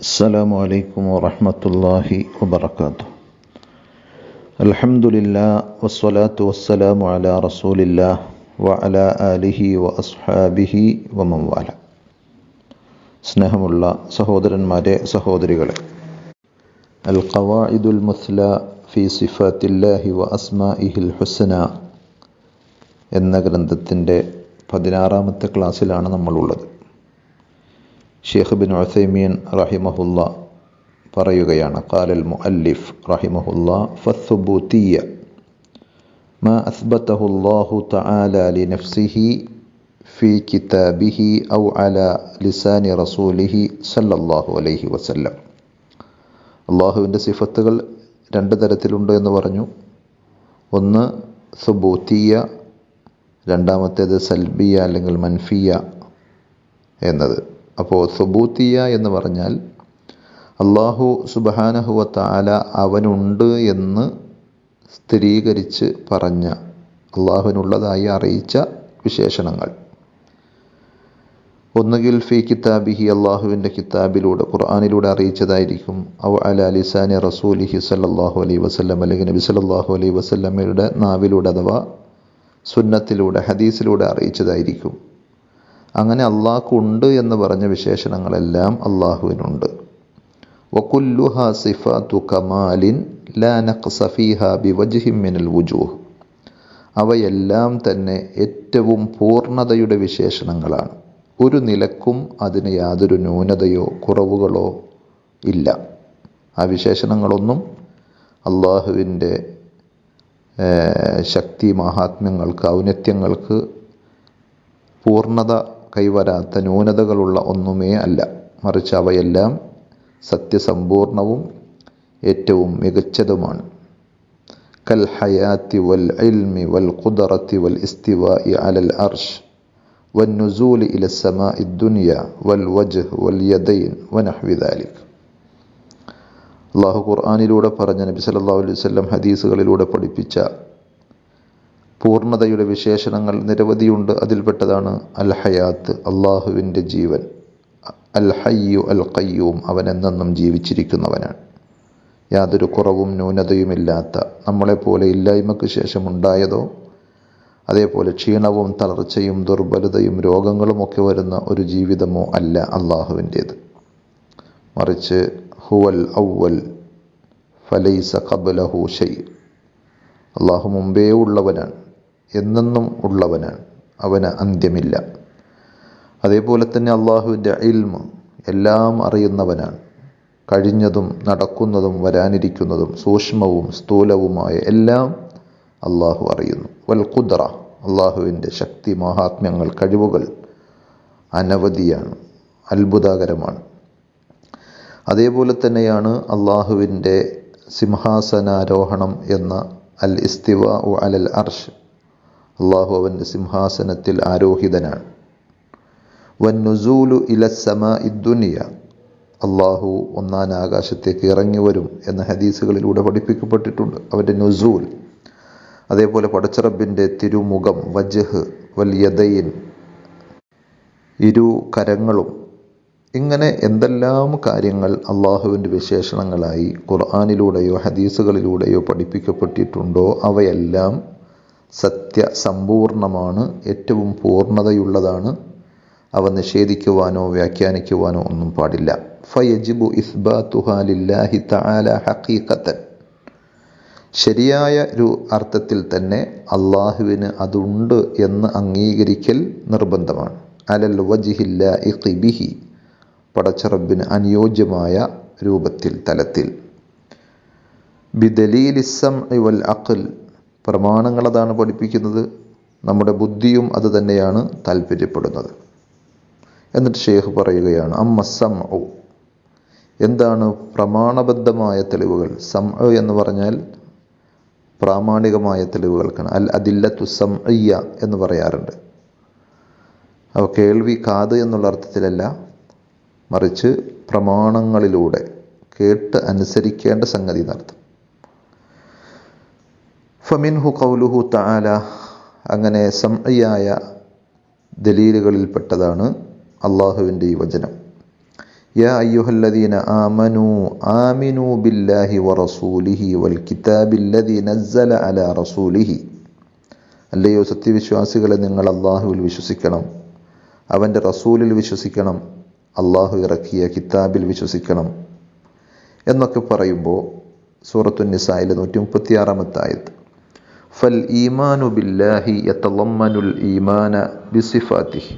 السلام عليكم ورحمة الله وبركاته الحمد لله والصلاة والسلام على رسول الله وعلى آله وأصحابه ومن والاه സ്നേഹമുള്ള സഹോദരന്മാരെ സഹോദരികളെ അൽ ഖവായിദുൽ മുസ്ല ഫി സിഫാത്തില്ലാഹി വ അസ്മാഇഹിൽ ഹുസ്ന എന്ന ഗ്രന്ഥത്തിൻ്റെ പതിനാറാമത്തെ ക്ലാസ്സിലാണ് നമ്മളുള്ളത് ഷെയ്ഖ് ബിൻ ഉസൈമീൻ റഹിമഹുല്ല പറയുകയാണ് ഖാലൽ മുഅല്ലിഫ് റഹിമഹുല്ല ഫത്തുബൂത്തിയ ما أثبته الله تعالى لنفسه في كتابه أو على لسان رسوله صلى الله عليه وسلم അള്ളാഹുവിൻ്റെ സിഫത്തുകൾ രണ്ട് തരത്തിലുണ്ട് എന്ന് പറഞ്ഞു ഒന്ന് സുബൂത്തിയ രണ്ടാമത്തേത് സൽബിയ അല്ലെങ്കിൽ മൻഫിയ എന്നത് അപ്പോൾ സുബൂത്തിയ എന്ന് പറഞ്ഞാൽ അള്ളാഹു സുബഹാനഹുവ താല അവനുണ്ട് എന്ന് സ്ഥിരീകരിച്ച് പറഞ്ഞ അള്ളാഹുവിനുള്ളതായി അറിയിച്ച വിശേഷണങ്ങൾ. ഒന്നുകിൽ ഫി കിതാബിഹി അള്ളാഹുവിന്റെ കിതാബിലൂടെ ഖുർആാനിലൂടെ അറിയിച്ചതായിരിക്കും. അവ അല അലിസാനി റസൂലിഹി സല്ലാഹു അലൈ വസ്ലം അല്ലെങ്കിൽ നബി സല്ലാഹു അലൈ വസ്ലമയുടെ നാവിലൂടെ അഥവാ സുന്നത്തിലൂടെ ഹദീസിലൂടെ അറിയിച്ചതായിരിക്കും. അങ്ങനെ അള്ളാഹ്ക്കുണ്ട് എന്ന് പറഞ്ഞ വിശേഷണങ്ങളെല്ലാം അള്ളാഹുവിനുണ്ട് കമാലിൻ ലാ മിനൽ വുജൂഹ്. അവയെല്ലാം തന്നെ ഏറ്റവും പൂർണതയുടെ വിശേഷണങ്ങളാണ്. ഒരു നിലക്കും അതിന് യാതൊരു ന്യൂനതയോ കുറവുകളോ ഇല്ല. ആ വിശേഷണങ്ങളൊന്നും അള്ളാഹുവിന്റെ ശക്തി മഹാത്മ്യങ്ങൾക്ക് ഔന്നത്യങ്ങൾക്ക് പൂർണത കൈവരാത്ത ന്യൂനതകളുള്ള ഒന്നുമേ അല്ല മറിച്ച് അവയെല്ലാം സത്യസമ്പൂർണവും ഏറ്റവും മികച്ചതുമാണ് കൽ ഹയാത്തി വൽ ഇൽമി വൽ ഖുദറത്തി വൽ ഇസ്തിവാഇ അലൽ അർഷ് والنزول إلى السماء الدنيا والوجه واليدين ونحو ذلك അള്ളാഹു ഖുർആാനിലൂടെ പറഞ്ഞ നബി സല്ലല്ലാഹു അലൈഹി വസല്ലം ഹദീസുകളിലൂടെ പഠിപ്പിച്ച പൂർണതയുടെ വിശേഷണങ്ങൾ നിരവധിയുണ്ട്. അതിൽപ്പെട്ടതാണ് അൽ ഹയാത്ത് അള്ളാഹുവിന്റെ ജീവൻ. അൽ ഹയ്യു അൽ കയ്യൂം അവൻ എന്നെന്നും ജീവിച്ചിരിക്കുന്നവനാണ്. യാതൊരു കുറവും ന്യൂനതയുമില്ലാത്ത നമ്മളെപ്പോലെ ഇല്ലായ്മയ്ക്ക് ശേഷം ഉണ്ടായതോ അതേപോലെ ക്ഷീണവും തളർച്ചയും ദുർബലതയും രോഗങ്ങളുമൊക്കെ വരുന്ന ഒരു ജീവിതമോ അല്ല അള്ളാഹുവിന്റേത് മറിച്ച് ഹുവൽ ഔവൽ ഫലൈസ കബലഹു ഷൈ. അള്ളാഹു മുമ്പേ ഉള്ളവനാണ്. എന്നെന്നും ഉള്ളവനാണ് അവന് അന്ത്യമില്ല. അതേപോലെ തന്നെ അള്ളാഹുവിന്റെ ഇൽമ് എല്ലാം അറിയുന്നവനാണ്. കഴിഞ്ഞതും നടക്കുന്നതും വരാനിരിക്കുന്നതും സൂക്ഷ്മവും സ്ഥൂലവുമായ എല്ലാം അള്ളാഹു അറിയുന്നു. വൽ ഖുദ്റ അള്ളാഹുവിന്റെ ശക്തി മഹാത്മ്യങ്ങൾ കഴിവുകൾ അനവധിയാണ് അത്ഭുതകരമാണ്. അതേപോലെ തന്നെയാണ് അള്ളാഹുവിന്റെ സിംഹാസനാരോഹണം എന്ന അൽ ഇസ്തിവ അലൽ അർഷ് അള്ളാഹു അവന്റെ സിംഹാസനത്തിൽ ആരോഹിതനാണ്. വൻ നുസൂലു ഇലസമ ഇദ്ദുനിയ അള്ളാഹു ഒന്നാൻ ആകാശത്തേക്ക് ഇറങ്ങി വരും എന്ന ഹദീസുകളിലൂടെ പഠിപ്പിക്കപ്പെട്ടിട്ടുണ്ട് അവന്റെ നുസൂൽ. അതേപോലെ പടച്ചറബിന്റെ തിരുമുഖം വജഹ് വല്യദയിൻ ഇരു കരങ്ങളും. ഇങ്ങനെ എന്തെല്ലാം കാര്യങ്ങൾ അള്ളാഹുവിന്റെ വിശേഷണങ്ങളായി ഖുർആാനിലൂടെയോ ഹദീസുകളിലൂടെയോ പഠിപ്പിക്കപ്പെട്ടിട്ടുണ്ടോ അവയെല്ലാം സത്യസമ്പൂർണമാണ് ഏറ്റവും പൂർണതയുള്ളതാണ്. അവ നിഷേധിക്കുവാനോ വ്യാഖ്യാനിക്കുവാനോ ഒന്നും പാടില്ല. ഫയജിബു ഇസ്ബാത്തുഹാലില്ലാഹി തആല ഹഖീഖത്തൻ ശരിയായ ഒരു അർത്ഥത്തിൽ തന്നെ അള്ളാഹുവിന് അതുണ്ട് എന്ന് അംഗീകരിക്കൽ നിർബന്ധമാണ്. അലൽ വജിഹില്ല ഇഖിബിഹി പടച്ചറബിന് അനുയോജ്യമായ രൂപത്തിൽ തലത്തിൽ. ബിദലീലിസം ഇവൽ അഖൽ. പ്രമാണങ്ങൾ അതാണ് പഠിപ്പിക്കുന്നത്. നമ്മുടെ ബുദ്ധിയും അത് തന്നെയാണ് താല്പര്യപ്പെടുന്നത്. എന്നിട്ട് ഷേഹ് പറയുകയാണ് അമ്മ സം എന്താണ് പ്രമാണബദ്ധമായ തെളിവുകൾ? സം എന്ന് പറഞ്ഞാൽ പ്രാമാണികമായ തെളിവുകൾക്കാണ്. അൽ അതില്ലത്തു സം എന്ന് പറയാറുണ്ട്. അവ കേൾവി കാത് എന്നുള്ള അർത്ഥത്തിലല്ല മറിച്ച് പ്രമാണങ്ങളിലൂടെ കേട്ട് അനുസരിക്കേണ്ട സംഗതി എന്നർത്ഥം. ഫമിൻഹു കൗലുഹു താല അങ്ങനെ സംയായ ദലീലുകളിൽപ്പെട്ടതാണ് അള്ളാഹുവിന്റെ ഈ വചനം. യാ അയ്യുഹല്ലദീന ആമനു ആമിനു ബില്ലാഹി വ റസൂലിഹി വൽ കിതാബില്ലദീ നസ്സല അല റസൂലിഹി. അല്ലയോ സത്യവിശ്വാസികളെ നിങ്ങൾ അള്ളാഹുവിൽ വിശ്വസിക്കണം. അവന്റെ റസൂലിൽ വിശ്വസിക്കണം. അള്ളാഹു ഇറക്കിയ കിതാബിൽ വിശ്വസിക്കണം. എന്നൊക്കെ പറയുമ്പോൾ സൂറത്തുനിസായിലെ നൂറ്റി മുപ്പത്തിയാറാമത്തെ ബിസിഫാത്തിഹി.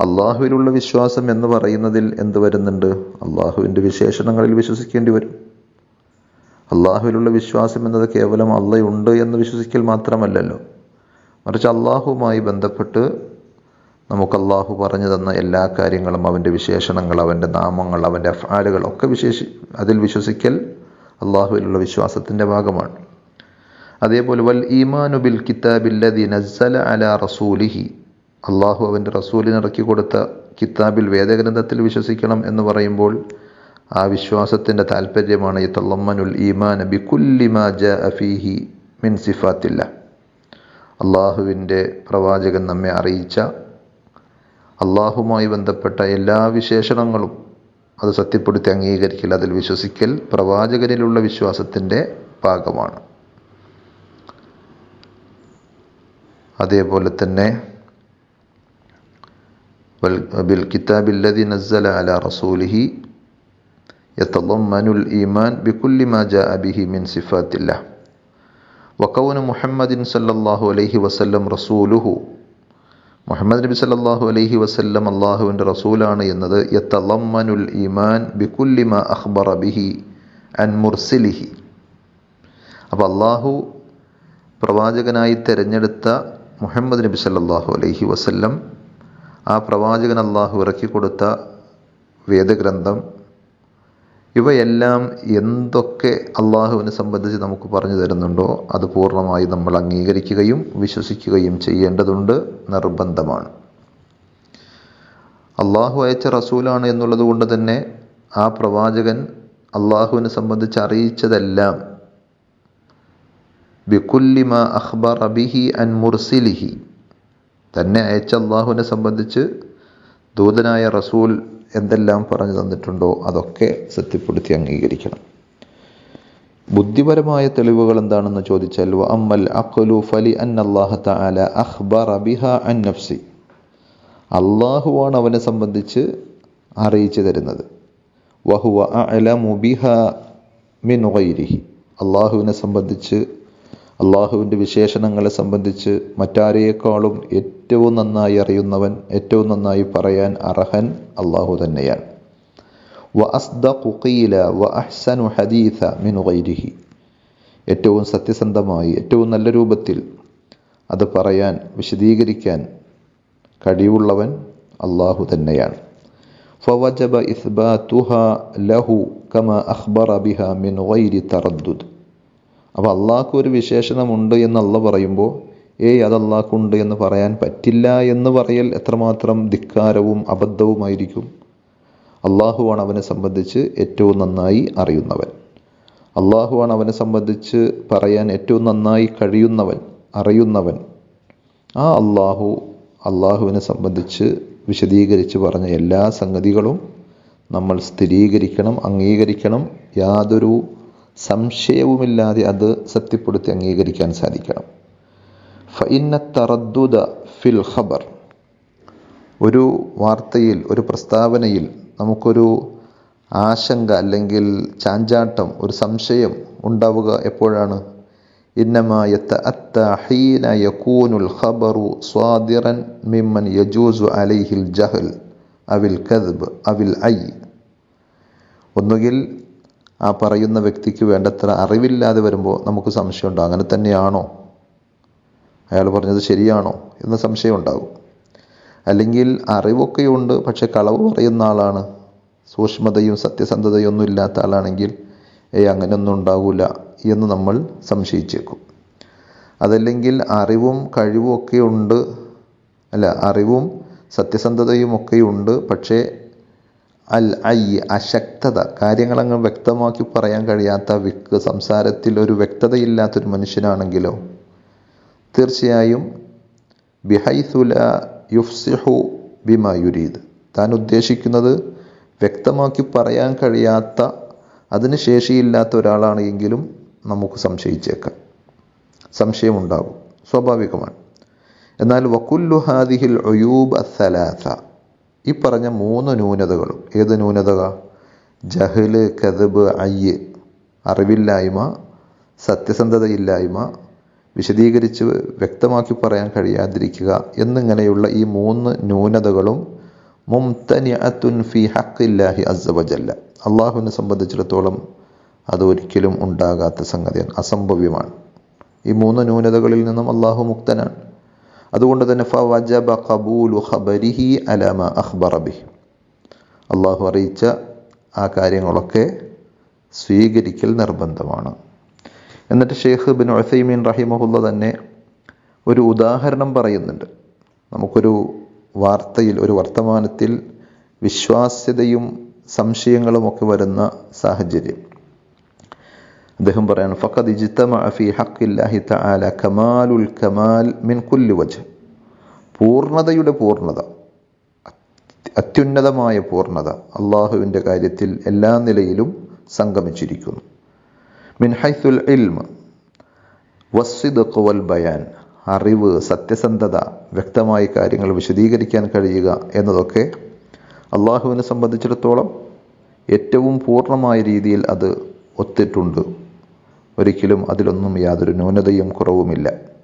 അള്ളാഹുവിലുള്ള വിശ്വാസം എന്ന് പറയുന്നതിൽ എന്ത് വരുന്നുണ്ട്? അള്ളാഹുവിന്റെ വിശേഷണങ്ങളിൽ വിശ്വസിക്കേണ്ടി വരും. അള്ളാഹുവിലുള്ള വിശ്വാസം എന്നത് കേവലം അള്ളയുണ്ട് എന്ന് വിശ്വസിക്കൽ മാത്രമല്ലല്ലോ. മറിച്ച് അള്ളാഹുവുമായി ബന്ധപ്പെട്ട് നമുക്ക് അള്ളാഹു പറഞ്ഞു തന്ന എല്ലാ കാര്യങ്ങളും അവന്റെ വിശേഷണങ്ങൾ അവന്റെ നാമങ്ങൾ അവന്റെ അഫാലുകൾ ഒക്കെ വിശേഷി അതിൽ വിശ്വസിക്കൽ അള്ളാഹുവിലുള്ള വിശ്വാസത്തിന്റെ ഭാഗമാണ്. അതേപോലെ വൽ ഈമാനു ബിൽ കിതാബില്ലതി നസ്സല അല റസൂലിഹി. അള്ളാഹു അവന്റെ റസൂലിന് ഇറക്കി കൊടുത്ത കിതാബിൽ വേദഗ്രന്ഥത്തിൽ വിശ്വസിക്കണം എന്ന് പറയുമ്പോൾ ആ വിശ്വാസത്തിന്റെ താല്പര്യമാണ് ഈ തള്ളമ്മനുൽ ഈമാൻ ബിക്കുല്ലിമാ ജ അഫീഹി മിൻ സിഫാത്തില്ല. അള്ളാഹുവിന്റെ പ്രവാചകൻ നമ്മെ അറിയിച്ച അള്ളാഹുമായി ബന്ധപ്പെട്ട എല്ലാ വിശേഷണങ്ങളും അത് സത്യപ്പെടുത്തി അംഗീകരിക്കൽ അതിൽ വിശ്വസിക്കൽ പ്രവാചകനിലുള്ള വിശ്വാസത്തിന്റെ ഭാഗമാണ്. അതേപോലെ തന്നെ ബിൽ കിതാബില്ലതി നസ്സല അല റസൂലിഹി يتضمن الإيمان بكل ما جاء به من صفات الله وكون محمد صلى الله عليه وسلم رسوله മുഹമ്മദ് നബി സല്ലല്ലാഹു അലൈഹി വസല്ലം അള്ളാഹുവിൻ്റെ റസൂലാണ് എന്നത് യത്തലമ്മനുൽ ഈമാൻ ബിക്കുല്ലിമ അഖ്ബറ ബിഹി അൻ മുർസിലിഹി അപ്പോൾ അള്ളാഹു പ്രവാചകനായി തിരഞ്ഞെടുത്ത മുഹമ്മദ് നബി സല്ലാഹു അലൈഹി വസല്ലം ആ പ്രവാചകൻ അള്ളാഹു ഇറക്കി കൊടുത്ത വേദഗ്രന്ഥം ഇവയെല്ലാം എന്തൊക്കെ അള്ളാഹുവിനെ സംബന്ധിച്ച് നമുക്ക് പറഞ്ഞു തരുന്നുണ്ടോ അത് പൂർണമായി നമ്മൾ അംഗീകരിക്കുകയും വിശ്വസിക്കുകയും ചെയ്യേണ്ടതുണ്ട് നിർബന്ധമാണ്. അള്ളാഹു അയച്ച റസൂലാണ് എന്നുള്ളത് കൊണ്ട് തന്നെ ആ പ്രവാചകൻ അള്ളാഹുവിനെ സംബന്ധിച്ച് അറിയിച്ചതെല്ലാം ബിക്കുല്ലിമ അഖ്ബർ അബിഹി അൻ മുർസിലിഹി. തന്നെ അയച്ച അള്ളാഹുവിനെ സംബന്ധിച്ച് ദൂതനായ റസൂൽ എന്തെല്ലാം പറഞ്ഞു തന്നിട്ടുണ്ടോ അതൊക്കെ സത്യപ്പെടുത്തി അംഗീകരിക്കണം. ബുദ്ധിപരമായ തെളിവുകൾ എന്താണെന്ന് ചോദിച്ചാൽ അമ്മൽ അഖ്ലു ഫലി അൻ അള്ളാഹ തആല അഖ്ബറ അബിഹ അൻ നഫ്സി. അള്ളാഹുവാണ് അവനെ സംബന്ധിച്ച് അറിയിച്ചു തരുന്നത്. വഹുവ അല മുബിഹ മിൻ ഗൈരിഹി. അള്ളാഹുവിനെ സംബന്ധിച്ച് അള്ളാഹുവിന്റെ വിശേഷണങ്ങളെ സംബന്ധിച്ച് മറ്റാരെയേക്കാളും ഏറ്റവും നന്നായി അറിയുന്നവൻ ഏറ്റവും നന്നായി പറയാൻ അർഹൻ അള്ളാഹു തന്നെയാണ്. വ അസ്ദഖു ഖീല വ അഹ്സനു ഹദീഥ മിൻ ഗൈരിഹി. ഏറ്റവും സത്യസന്ധമായി ഏറ്റവും നല്ല രൂപത്തിൽ അത് പറയാൻ വിശദീകരിക്കാൻ കഴിവുള്ളവൻ അള്ളാഹു തന്നെയാണ്. ഫവജബ ഇസ്ബാത്തുഹ ലഹു കമ അഖ്ബറ ബിഹ മിൻ ഗൈരി തറദ്ദുദ്. അപ്പോൾ അള്ളാഹ്ക്ക് ഒരു വിശേഷണമുണ്ട് എന്ന് പറയുമ്പോൾ ഏയ് അത് അള്ളാഹ്ക്കുണ്ട് എന്ന് പറയാൻ പറ്റില്ല എന്ന് പറയൽ എത്രമാത്രം ധിക്കാരവും അബദ്ധവുമായിരിക്കും. അള്ളാഹുവാണ് അവനെ സംബന്ധിച്ച് ഏറ്റവും നന്നായി അറിയുന്നവൻ. അള്ളാഹുവാണ് അവനെ സംബന്ധിച്ച് പറയാൻ ഏറ്റവും നന്നായി കഴിയുന്നവൻ അറിയുന്നവൻ. ആ അള്ളാഹു അള്ളാഹുവിനെ സംബന്ധിച്ച് വിശദീകരിച്ച് പറഞ്ഞ എല്ലാ സംഗതികളും നമ്മൾ സ്ഥിരീകരിക്കണം അംഗീകരിക്കണം. യാതൊരു സംശയവുമില്ലാതെ അത് സത്യപ്പെടുത്തി അംഗീകരിക്കാൻ സാധിക്കണം. ഫഇന്ന തറദ്ദുദ ഫിൽ ഖബർ. ഒരു വാർത്തയിൽ ഒരു പ്രസ്താവനയിൽ നമുക്കൊരു ആശങ്ക അല്ലെങ്കിൽ ചാഞ്ചാട്ടം ഒരു സംശയം ഉണ്ടാവുക എപ്പോഴാണ്? ഇന്നമാ യത്തഅത്ത ഹീന യകൂനുൽ ഖബറു സ്വാദിറൻ മിമ്മൻ യജൂസു അലൈഹിൽ ജഹൽ അവിൽ കദ്ബ് അവിൽ ഐ. ഒന്നുകിൽ ആ പറയുന്ന വ്യക്തിക്ക് വേണ്ടത്ര അറിവില്ലാതെ വരുമ്പോൾ നമുക്ക് സംശയമുണ്ടോ അങ്ങനെ തന്നെയാണോ? അയാൾ പറഞ്ഞത് ശരിയാണോ എന്ന സംശയം ഉണ്ടാകും. അല്ലെങ്കിൽ അറിവൊക്കെയുണ്ട് പക്ഷെ കളവ് പറയുന്ന ആളാണ്. സൂക്ഷ്മതയും സത്യസന്ധതയും ഒന്നും ഇല്ലാത്ത ആളാണെങ്കിൽ ഏയ് അങ്ങനെയൊന്നും ഉണ്ടാകില്ല എന്ന് നമ്മൾ സംശയിച്ചേക്കും. അതല്ലെങ്കിൽ അറിവും കഴിവും ഒക്കെ ഉണ്ട്. അല്ല അറിവും സത്യസന്ധതയും ഒക്കെ ഉണ്ട് പക്ഷേ അൽ ഐ അശക്തത. കാര്യങ്ങളങ്ങ് വ്യക്തമാക്കി പറയാൻ കഴിയാത്ത വിക്ക് സംസാരത്തിൽ ഒരു വ്യക്തതയില്ലാത്തൊരു മനുഷ്യനാണെങ്കിലോ? തീർച്ചയായും ബിഹൈസുല യുഫ്സിഹു ബിമ യുരീദ്. താൻ ഉദ്ദേശിക്കുന്നത് വ്യക്തമാക്കി പറയാൻ കഴിയാത്ത അതിന് ശേഷിയില്ലാത്ത ഒരാളാണ് എങ്കിലും നമുക്ക് സംശയിച്ചേക്കാം. സംശയമുണ്ടാകും. സ്വാഭാവികമാണ്. എന്നാൽ വക്കുല്ലു ഹാദിഹിൽ ഒയൂബ് അസലാസ ഈ പറഞ്ഞ മൂന്ന് ന്യൂനതകളും ഏത് ന്യൂനതക ജഹൽ കഥബ് അയ്യ്. അറിവില്ലായ്മ സത്യസന്ധതയില്ലായ്മ വിശദീകരിച്ച് വ്യക്തമാക്കി പറയാൻ കഴിയാതിരിക്കുക എന്നിങ്ങനെയുള്ള ഈ മൂന്ന് ന്യൂനതകളും മുംതനിഅത്തുൻ ഫി ഹക്കില്ലാഹി അസ്സവജല്ല അള്ളാഹുവിനെ സംബന്ധിച്ചിടത്തോളം അത് ഒരിക്കലും ഉണ്ടാകാത്ത സംഗതിയാണ് അസംഭവ്യമാണ്. ഈ മൂന്ന് ന്യൂനതകളിൽ നിന്നും അള്ളാഹു മുക്തനാണ്. അതുകൊണ്ട് തന്നെ ഫവജബ ഖബൂലു ഖബരിഹി അലമ അഖ്ബറബി അള്ളാഹു അറിയിച്ച ആ കാര്യങ്ങളൊക്കെ സ്വീകരിക്കൽ നിർബന്ധമാണ്. എന്നിട്ട് ഷെയ്ഖ് ബിൻ ഉസൈമീൻ റഹിമഹുല്ല തന്നെ ഒരു ഉദാഹരണം പറയുന്നുണ്ട്. നമുക്കൊരു വാർത്തയിൽ ഒരു വർത്തമാനത്തിൽ വിശ്വാസ്യതയും സംശയങ്ങളുമൊക്കെ വരുന്ന സാഹചര്യം. അദ്ദേഹം പറയാണ് ഫഖദ് ഇജ്തമഅ ഫി ഹഖില്ലാഹി തആല കമാലുൽ കമാൽ മിൻ കുല്ലി വജ് പൂർണതയുടെ പൂർണത അത്യുന്നതമായ പൂർണത അള്ളാഹുവിന്റെ കാര്യത്തിൽ എല്ലാ നിലയിലും സംഗമിച്ചിരിക്കുന്നു. മിൻ ഹൈസുൽ ഇൽമ വസ്സിദ് വൽ ബയാൻ അറിവ് സത്യസന്ധത വ്യക്തമായി കാര്യങ്ങൾ വിശദീകരിക്കാൻ കഴിയുക എന്നതൊക്കെ അള്ളാഹുവിനെ സംബന്ധിച്ചിടത്തോളം ഏറ്റവും പൂർണമായ രീതിയിൽ അത് ഒത്തിട്ടുണ്ട്. ഒരിക്കലും അതിലൊന്നും യാതൊരു ന്യൂനതയും കുറവുമില്ല.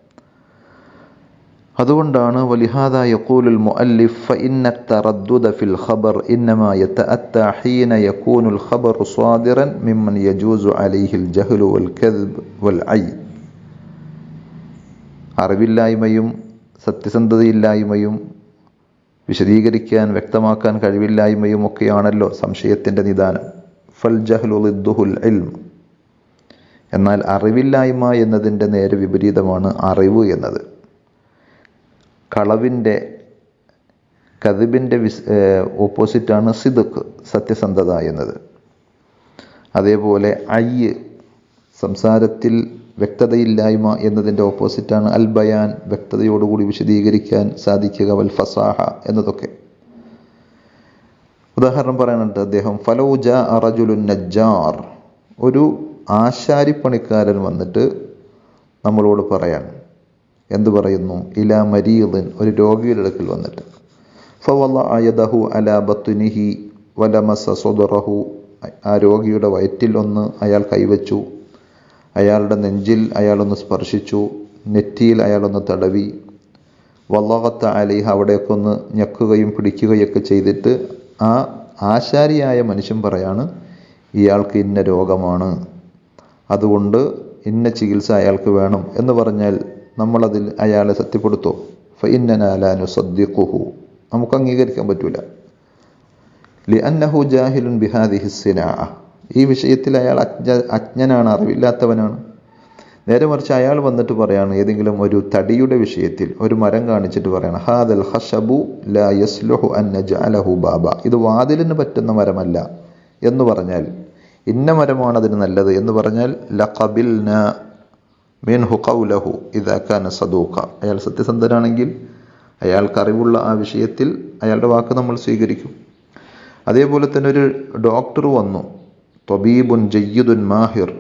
അതുകൊണ്ടാണ് വലിഹാദ യക്കൂലുൽ മുഅല്ലിഫ് ഇന്ന തറദ്ദുദ ഫിൽ ഖബർ ഇന്നമാ യതഅത്ത ഹീന യകൂനുൽ ഖബർ സ്വാദിറൻ മിമ്മൻ യജൂസു അലൈഹിൽ ജഹ്ലു വൽ കദ്ബ് വൽ ഐ. അറിവില്ലായ്മയും സത്യസന്ധതയില്ലായ്മയും വിശദീകരിക്കാൻ വ്യക്തമാക്കാൻ കഴിവില്ലായ്മയും ഒക്കെയാണല്ലോ സംശയത്തിന്റെ നിദാനം. ഫൽ ജഹ്ലുൽ ഇൽം. എന്നാൽ അറിവില്ലായ്മ എന്നതിന്റെ നേരെ വിപരീതമാണ് അറിവ് എന്നത്. കളവിന്റെ കതിബിന്റെ വിസ് ഓപ്പോസിറ്റാണ് സിദുക്ക് സത്യസന്ധത എന്നത്. അതേപോലെ അയ്യ് സംസാരത്തിൽ വ്യക്തതയില്ലായ്മ എന്നതിന്റെ ഓപ്പോസിറ്റാണ് അൽ ബയാൻ വ്യക്തതയോടുകൂടി വിശദീകരിക്കാൻ സാധിക്കുക വൽ ഫസാഹ എന്നതൊക്കെ. ഉദാഹരണം പറയാനുണ്ട് അദ്ദേഹം ഫലൗജ അറജുലുൻ നജ്ജാർ ഒരു ആശാരിപ്പണിക്കാരൻ വന്നിട്ട് നമ്മളോട് പറയാണ്. എന്തു പറയുന്നു? ഇല മരീദിൻ ഒരു രോഗിയുടെ അടുക്കൽ വന്നിട്ട്. ഫവല്ല അയദഹു അല ബത്തുനിഹി വലമസ സ്വദറഹു. ആ രോഗിയുടെ വയറ്റിൽ ഒന്ന് അയാൾ കൈവച്ചു. അയാളുടെ നെഞ്ചിൽ അയാളൊന്ന് സ്പർശിച്ചു. നെറ്റിയിൽ അയാളൊന്ന് തടവി. വള്ളവത്ത അലിഹ അവിടെയൊക്കെ ഒന്ന് ഞെക്കുകയും പിടിക്കുകയൊക്കെ ചെയ്തിട്ട് ആ ആശാരിയായ മനുഷ്യൻ പറയാണ് ഇയാൾക്ക് ഇന്ന രോഗമാണ്. അതുകൊണ്ട് ഇന്ന ചികിത്സ അയാൾക്ക് വേണം എന്ന് പറഞ്ഞാൽ നമ്മളതിൽ അയാളെ സത്യപ്പെടുത്തോ ഫൈന്നനാലാനു സദ്യക്കുഹു നമുക്ക് അംഗീകരിക്കാൻ പറ്റൂല. ലി അന്നഹു ജാഹിലുൻ ബിഹാദി ഹിസ്സിന ഈ വിഷയത്തിൽ അയാൾ അജ്ഞ അജ്ഞനാണ് അറിവില്ലാത്തവനാണ്. നേരെ മറിച്ച് അയാൾ വന്നിട്ട് പറയാണ് ഏതെങ്കിലും ഒരു തടിയുടെ വിഷയത്തിൽ ഒരു മരം കാണിച്ചിട്ട് പറയാണ് ഹാദൽ ഹഷബു ലാ യസ്ലുഹു അൻ നജഅലഹു ബാബ. ഇത് വാതിലിന് പറ്റുന്ന മരമല്ല എന്ന് പറഞ്ഞാൽ ഇന്ന മരമാണ് അതിന് നല്ലത് എന്ന് പറഞ്ഞാൽ ലഖബിൽ മിൻഹു ഖൗലഹു ഇദാ കാന സദൂഖ. അയാൾ സത്യസന്ധനാണെങ്കിൽ അയാൾക്ക് അറിവുള്ള ആ വിഷയത്തിൽ അയാളുടെ വാക്ക് നമ്മൾ സ്വീകരിക്കും. അതേപോലെ തന്നെ ഒരു ഡോക്ടർ വന്നു. തൊബീബുൻ ജയ്യുദുൻ മാഹിർ.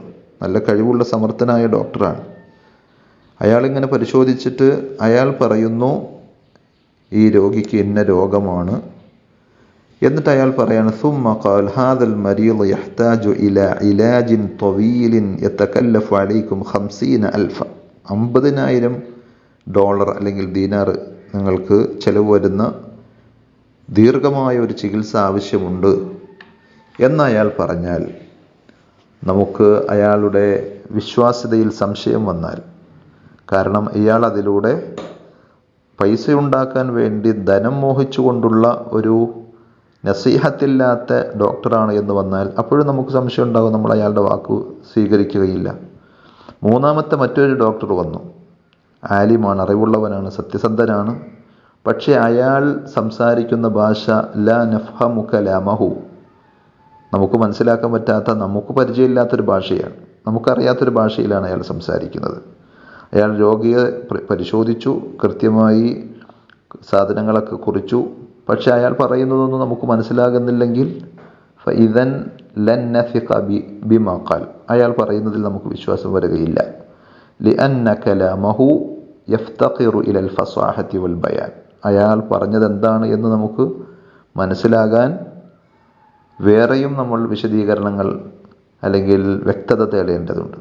നല്ല കഴിവുള്ള സമർത്ഥനായ ഡോക്ടറാണ്. അയാളിങ്ങനെ പരിശോധിച്ചിട്ട് അയാൾ പറയുന്നു ഈ രോഗിക്ക് ഇന്ന രോഗമാണ്. എന്നിട്ട് അയാൾ പറയാണ് ഹാദൽ മരീദ് യഹ്താജു ഇല ഇലാജിൻ അലൈക്കും ഹംസീന അൽഫ. അമ്പതിനായിരം ഡോളർ അല്ലെങ്കിൽ ദീനാർ നിങ്ങൾക്ക് ചിലവ് വരുന്ന ദീർഘമായ ഒരു ചികിത്സ ആവശ്യമുണ്ട് എന്നയാൾ പറഞ്ഞാൽ നമുക്ക് അയാളുടെ വിശ്വാസ്യതയിൽ സംശയം വന്നാൽ കാരണം ഇയാൾ അതിലൂടെ പൈസ ഉണ്ടാക്കാൻ വേണ്ടി ധനം മോഹിച്ചുകൊണ്ടുള്ള ഒരു നസീഹത്തില്ലാത്ത ഡോക്ടറാണ് എന്ന് വന്നാൽ അപ്പോഴും നമുക്ക് സംശയം ഉണ്ടാകും നമ്മൾ അയാളുടെ വാക്ക് സ്വീകരിക്കുകയില്ല. മൂന്നാമത്തെ മറ്റൊരു ഡോക്ടർ വന്നു. ആലിമാണ് അറിവുള്ളവനാണ് സത്യസന്ധനാണ്. പക്ഷേ അയാൾ സംസാരിക്കുന്ന ഭാഷ ല നഫ്ഹമു കലാമഹു നമുക്ക് മനസ്സിലാക്കാൻ പറ്റാത്ത നമുക്ക് പരിചയമില്ലാത്തൊരു ഭാഷയാണ്. നമുക്കറിയാത്തൊരു ഭാഷയിലാണ് അയാൾ സംസാരിക്കുന്നത്. അയാൾ രോഗിയെ പരിശോധിച്ചു കൃത്യമായി സാധനങ്ങളൊക്കെ കുറിച്ചു പക്ഷെ അയാൾ പറയുന്നതൊന്നും നമുക്ക് മനസ്സിലാകുന്നില്ലെങ്കിൽ ഫൈദൻ ലൻ നഫിഖ ബി ബിമാ ഖാൽ. അയാൾ പറയുന്നതിൽ നമുക്ക് വിശ്വാസം വരികയില്ല. ലിഅന്ന കലാമഹു യഫ്തഖിറു ഇലൽ ഫസാഹത്തി വൽ ബയാൻ. അയാൾ പറഞ്ഞത് എന്താണ് എന്ന് നമുക്ക് മനസ്സിലാകാൻ വേറെയും നമ്മൾ വിശദീകരണങ്ങൾ അല്ലെങ്കിൽ വ്യക്തത തേടേണ്ടതുണ്ട്.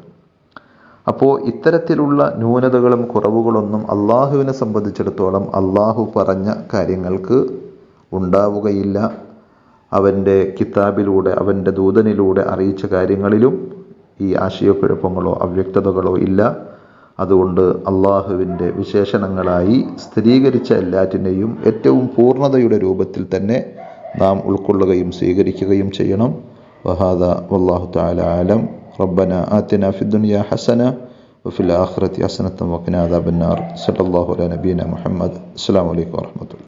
അപ്പോൾ ഇത്തരത്തിലുള്ള ന്യൂനതകളും കുറവുകളൊന്നും അള്ളാഹുവിനെ സംബന്ധിച്ചിടത്തോളം അള്ളാഹു പറഞ്ഞ കാര്യങ്ങൾക്ക് ഉണ്ടാവുകയില്ല. അവന്റെ കിതാബിലൂടെ അവന്റെ ദൂതനിലൂടെ അറിയിച്ച കാര്യങ്ങളിലും ഈ ആശയക്കുഴപ്പങ്ങളോ അവ്യക്തതകളോ ഇല്ല. അതുകൊണ്ട് അള്ളാഹുവിന്റെ വിശേഷണങ്ങളായി സ്ഥിരീകരിച്ച എല്ലാറ്റിനെയും ഏറ്റവും പൂർണതയുടെ രൂപത്തിൽ തന്നെ നാം ഉൾക്കൊള്ളുകയും സ്വീകരിക്കുകയും ചെയ്യണം. വഹാദ വല്ലാഹു താല ആലം. റബ്ബന ആത്തിന ഫിദുനിയ ഹസന വഫിൽ ആഹ്റത്തി ഹസനത്തും വക്കനാദാബിന്നാർ ബിന്നാർ അല നബീന മുഹമ്മദ്. അസ്സാം വലൈക്കും വാഹമത്തുള്ള